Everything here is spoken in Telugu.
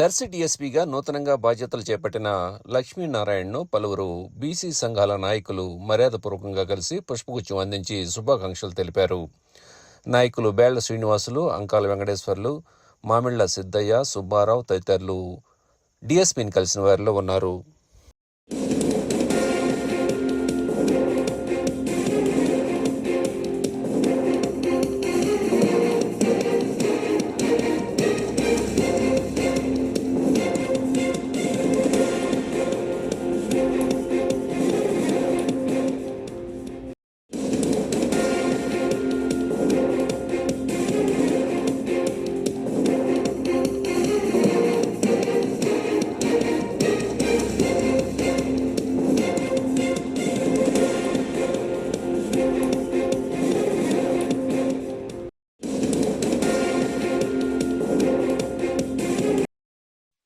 దర్శి డీఎస్పీగా నూతనంగా బాధ్యతలు చేపట్టిన లక్ష్మీనారాయణను పలువురు బీసీ సంఘాల నాయకులు మర్యాదపూర్వకంగా కలిసి పుష్పగుచ్చం అందించి శుభాకాంక్షలు తెలిపారు. నాయకులు బేళ్ళ శ్రీనివాసులు అంకాల వెంకటేశ్వర్లు మామిళ్ళ సిద్దయ్య సుబ్బారావు తదితరులు డీఎస్పీని కలిసిన వారిలో ఉన్నారు.